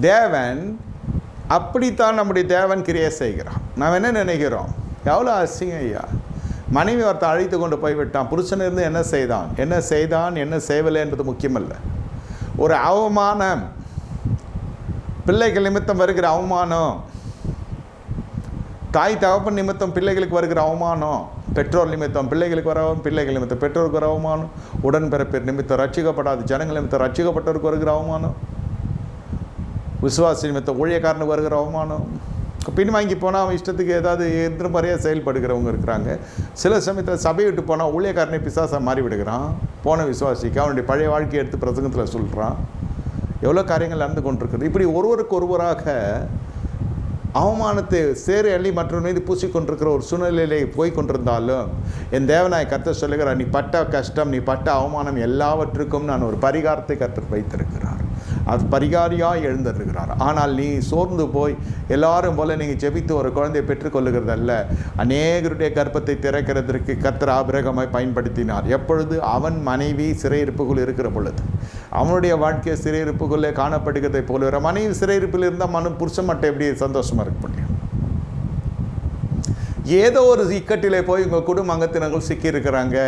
தேவன் அப்படித்தான் நம்முடைய தேவன் கிரியை செய்கிறான். நாம் என்ன நினைக்கிறோம்? எவ்வளோ அசிங்கம் ஐயா. மனைவி ஒருத்தன் அழைத்து கொண்டு போய்விட்டான். புருஷன் இருந்து என்ன செய்தான்? என்ன செய்தான்? என்ன செய்வலை என்பது முக்கியமல்ல. ஒரு அவமானம். பிள்ளைகள் நிமித்தம் வருகிற அவமானம். தாய் தகப்பன் நிமித்தம் பிள்ளைகளுக்கு வருகிற அவமானம். பெற்றோர் நிமித்தம் பிள்ளைகளுக்கு வர பிள்ளைகள் நிமித்தம் பெற்றோருக்கு வர அவமானம். உடன்பிறப்பின் நிமித்தம் ரட்சிக்கப்படாத. ஜனங்கள் நிமித்தம் ரட்சிக்கப்பட்டவருக்கு வருகிற அவமானம். விசுவாசி நிமித்தம் ஊழியக்காரனுக்கு வருகிற அவமானம். பின் வாங்கி போனால் அவன் இஷ்டத்துக்கு ஏதாவது எதிர்மறையாக செயல்படுகிறவங்க இருக்கிறாங்க. சில சமயத்தில் சபையை விட்டு போனால் ஊழியக்காரனை பிசாசாக மாறி விடுகிறான் போன விசுவாசிக்கு அவனுடைய பழைய வாழ்க்கையை எடுத்து பிரசங்கத்தில் சொல்கிறான் எவ்வளோ காரியங்கள் நடந்து கொண்டிருக்குது இப்படி ஒருவருக்கு ஒருவராக அவமானத்தை சேறு அள்ளி மற்றவர் மீது பூசிக்கொண்டிருக்கிற ஒரு சூழ்நிலையிலே போய் கொண்டிருந்தாலும் என் தேவனாய் கர்த்தர் சொல்லுகிறார் நீ பட்ட கஷ்டம் நீ பட்ட அவமானம் எல்லாவற்றுக்கும் நான் ஒரு பரிகாரத்தை கர்த்தர் வைத்திருக்கிறேன் அது பரிகாரியாக எழுந்திருக்கிறார் ஆனால் நீ சோர்ந்து போய் எல்லாரும் போல நீங்கள் ஜெபித்து ஒரு குழந்தையை பெற்றுக்கொள்ளுகிறதல்ல அநேகருடைய கர்ப்பத்தை திறக்கிறதற்கு கர்த்தர் ஆபிரகமாய் பயன்படுத்தினார். எப்பொழுது அவன் மனைவி சிறையிருப்புக்குள் இருக்கிற பொழுது அவனுடைய வாழ்க்கையை சிறையிருப்புக்குள்ளே காணப்படுகிறதை போல ஒரு மனைவி சிறையிருப்பில் இருந்தால் மனு புருஷன் மட்டும் எப்படி சந்தோஷமாக இருக்க முடியும்? ஏதோ ஒரு இக்கட்டிலே போய் உங்கள் குடும்ப அங்கத்தினர்கள் சிக்கியிருக்கிறாங்க.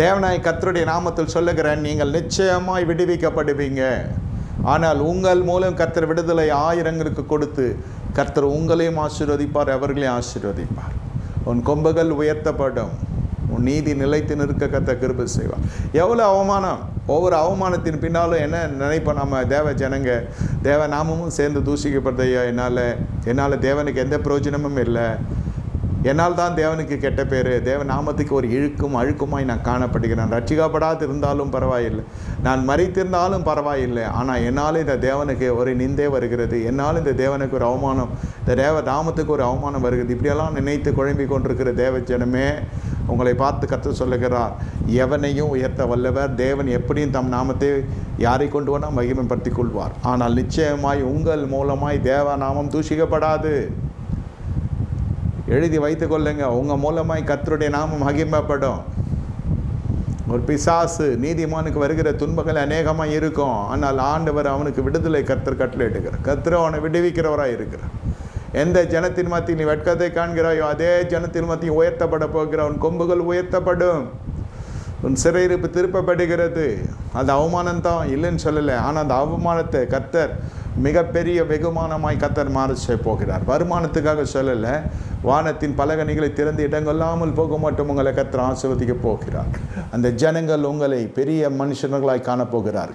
தேவனாய் கத்தருடைய நாமத்தில் சொல்லுகிறேன் நீங்கள் நிச்சயமாய் விடுவிக்கப்படுவீங்க. ஆனால் உங்கள் மூலம் கர்த்தர் விடுதலை ஆயிரங்களுக்கு கொடுத்து கர்த்தர் உங்களையும் ஆசீர்வதிப்பார் அவர்களையும் ஆசீர்வதிப்பார். உன் கொம்புகள் உயர்த்தப்படும். உன் நீதி நிலைத்து நிற்க கத்த கிருபை செய்வார். எவ்வளோ அவமானம். ஒவ்வொரு அவமானத்தின் பின்னாலும் என்ன நினைப்போம் நம்ம தேவ ஜனங்க? தேவ நாமமும் சேர்ந்து தூசிக்கப்படுதையா என்னால்? என்னால் தேவனுக்கு எந்த பிரயோஜனமும் இல்லை. என்னால் தான் தேவனுக்கு கெட்ட பேர்? தேவ நாமத்துக்கு ஒரு இழுக்கும் அழுக்குமாய் நான் காணப்படுகிறேன். ரட்சிக்கப்படாது இருந்தாலும் பரவாயில்லை. நான் மறித்திருந்தாலும் பரவாயில்லை. ஆனால் என்னால் இந்த தேவனுக்கு ஒரு நிந்தே வருகிறது. என்னால் இந்த தேவனுக்கு ஒரு அவமானம் இந்த தேவ நாமத்துக்கு ஒரு அவமானம் வருகிறது. இப்படியெல்லாம் நினைத்து குழம்பி கொண்டிருக்கிற தேவ ஜனமே உங்களை பார்த்து கற்று சொல்லுகிறார் எவனையும் உயர்த்த வல்லவர். தேவன் எப்படியும் தம் நாமத்தை யாரை கொண்டு வேணால் மகிமைப்படுத்திக் கொள்வார். ஆனால் நிச்சயமாய் உங்கள் மூலமாய் தேவ நாமம் தூஷிக்கப்படாது. எழுதி வைத்து கொள்ளுங்க. உங்கள் மூலமாய் கத்தருடைய நாமம் மகிமைப்படும். ஒரு பிசாசு நீதிமானுக்கு வருகிற துன்பங்கள் அநேகமாக இருக்கும். ஆனால் ஆண்டவர் அவனுக்கு விடுதலை கர்த்தர் கட்டளை எடுக்கிறார் கர்த்தர் அவனை விடுவிக்கிறவராக இருக்கிறார். எந்த ஜனத்தின் மத்தியில் நீ வெட்கத்தை காண்கிறாயோ அதே ஜனத்தின் மத்தியும் உயர்த்தப்பட போகிற உன் கொம்புகள் உயர்த்தப்படும். உன் சிறையிருப்பு திருப்பப்படுகிறது. அது அவமானம் தான் இல்லைன்னு சொல்லலை. ஆனால் அந்த அவமானத்தை கர்த்தர் மிகப்பெரிய வெகுமானமாய் கத்தர் மாற செய்ய போகிறார். வருமானத்துக்காக சொல்லலை. வானத்தின் பலகணிகளை திறந்து இடங்கொள்ளாமல் போக மட்டும் உங்களை கத்தர் ஆசிர்வதிக்க போகிறார். அந்த ஜனங்கள் உங்களை பெரிய மனுஷர்களாய் காணப்போகிறார்